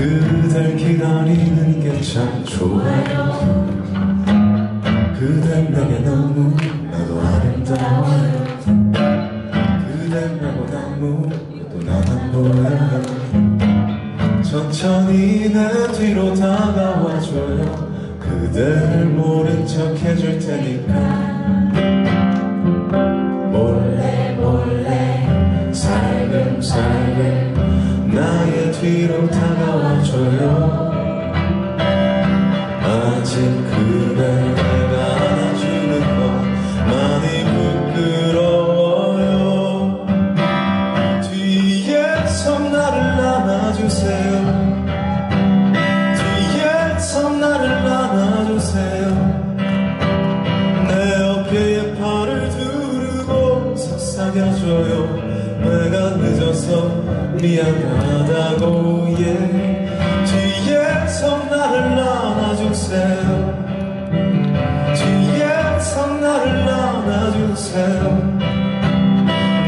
그댈 기다리는 게 참 좋아요. 그댄 내게 너무 나도 아름다워요. 그댄 나고 아무도 난안 보여요. 천천히 내 뒤로 다가와줘요. 그댈 모른 척 해줄 테니까. 몰래 몰래 살금살금 나의 뒤로 다가와 줘요 속삭여줘요. 내가 늦어서 미안하다고 예. 뒤에서 나를 안아주세요. 뒤에서 나를 안아주세요.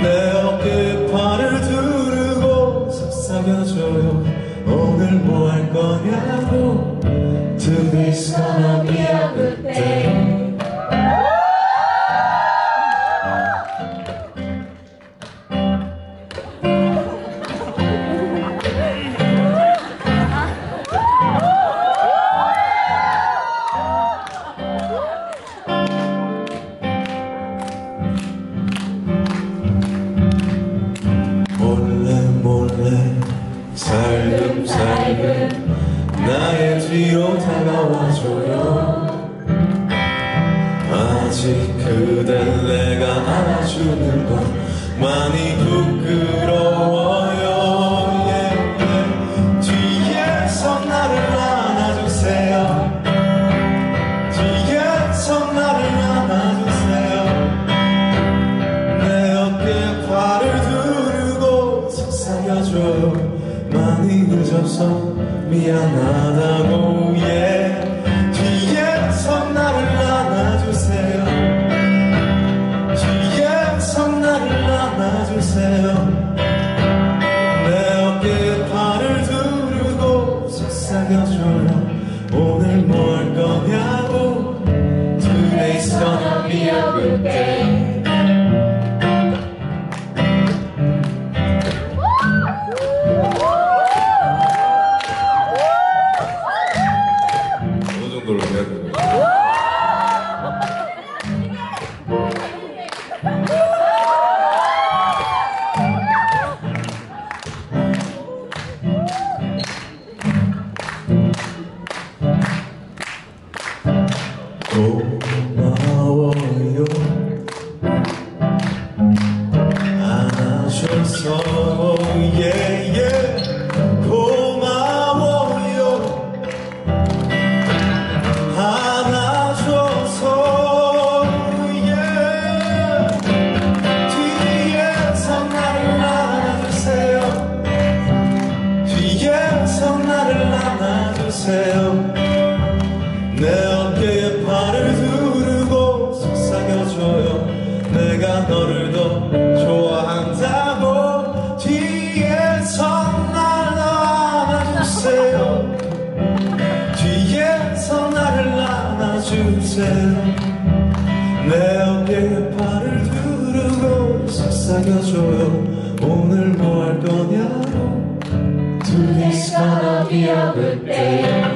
내 어깨에 팔을 두르고 속삭여줘요. 오늘 뭐 할 거냐고. gonna be a good 살금 살금 나의 뒤로 다가와줘요. 아직 그댈 내가 안아주는 건 많이 부끄러워 늦어서 미안하다고 예. 뒤에서 나를 안아주세요. 뒤에서 나를 안아주세요. 내 어깨에 팔을 두르고 속삭여줘요. 오늘 뭐할 거냐고. Today's day 고 내 어깨에 팔을 두르고 속삭여줘요. 오늘 뭐 할 거냐고 Today's gonna be a good day